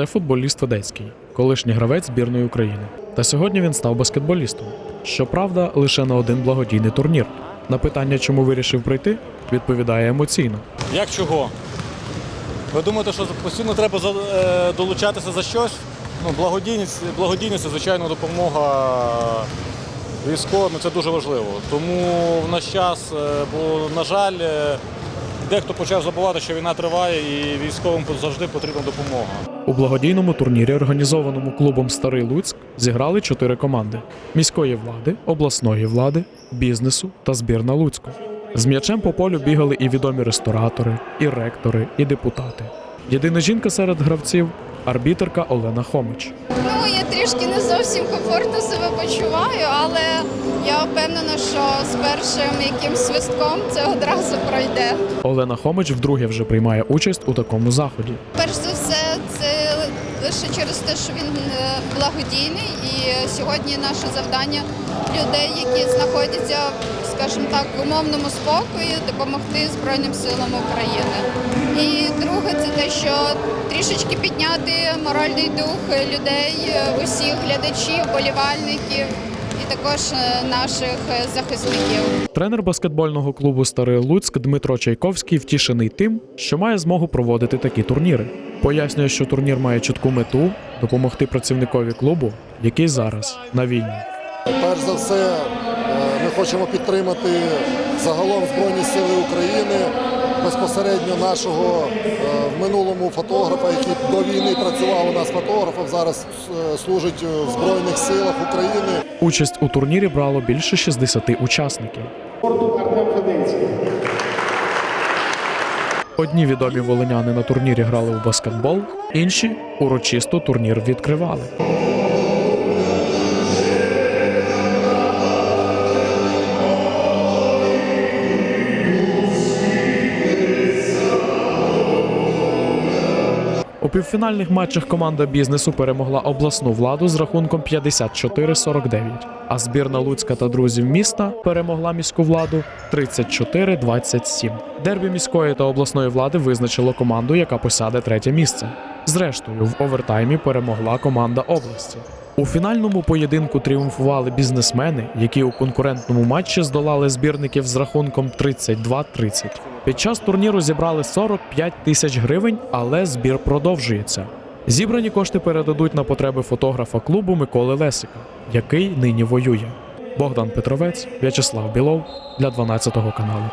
Це футболіст Федецький, колишній гравець збірної України. Та сьогодні він став баскетболістом. Щоправда, лише на один благодійний турнір. На питання, чому вирішив прийти, відповідає емоційно. Як чого? Ви думаєте, що постійно треба е, долучатися за щось? Ну, благодійність, благодійність звичайно, допомога військовим, це дуже важливо. Тому в наш час, е, бо, на жаль, е, дехто почав забувати, що війна триває і військовим завжди потрібна допомога. У благодійному турнірі, організованому клубом Старий Луцьк, зіграли чотири команди: міської влади, обласної влади, бізнесу та збірна Луцьку. З м'ячем по полю бігали і відомі ресторатори, і ректори, і депутати. Єдина жінка серед гравців арбітерка Олена Хомич. Ну, я трішки не зовсім комфортно себе почуваю, але я впевнена, що з першим якимсь свистком це одразу пройде. Олена Хомич вдруге вже приймає участь у такому заході. Перш за все, це лише через те, що він е, благодійний, і сьогодні наше завдання людей, які знаходяться, скажімо так, в умовному спокої, допомогти Збройним силам України. І друге, це те, що трішечки підняти моральний дух людей, е, усіх глядачів, болівальників і також е, наших е, захисників. Тренер баскетбольного клубу Старий Луцьк Дмитро Чайковський втішений тим, що має змогу проводити такі турніри. Пояснює, що турнір має чітку мету допомогти працівникові клубу, який зараз на війні. Перш за все, ми хочемо підтримати загалом Збройні Сили України, безпосередньо нашого е, в минулому фотографа, який до війни працював у нас фотографом, зараз е, служить в Збройних силах України. Участь у турнірі брало більше 60 учасників. Одні відомі волиняни на турнірі грали у баскетбол, інші урочисто турнір відкривали. Півфінальних матчах команда бізнесу перемогла обласну владу з рахунком 54-49, а збірна Луцька та друзів міста перемогла міську владу 34-27. Дербі міської та обласної влади визначило команду, яка посяде третє місце. Зрештою, в овертаймі перемогла команда області. У фінальному поєдинку тріумфували бізнесмени, які у конкурентному матчі здолали збірників з рахунком 32-30. Під час турніру зібрали 45 тисяч гривень, але збір продовжується. Зібрані кошти передадуть на потреби фотографа клубу Миколи Лесика, який нині воює. Богдан Петровець, В'ячеслав Білов для 12 каналу.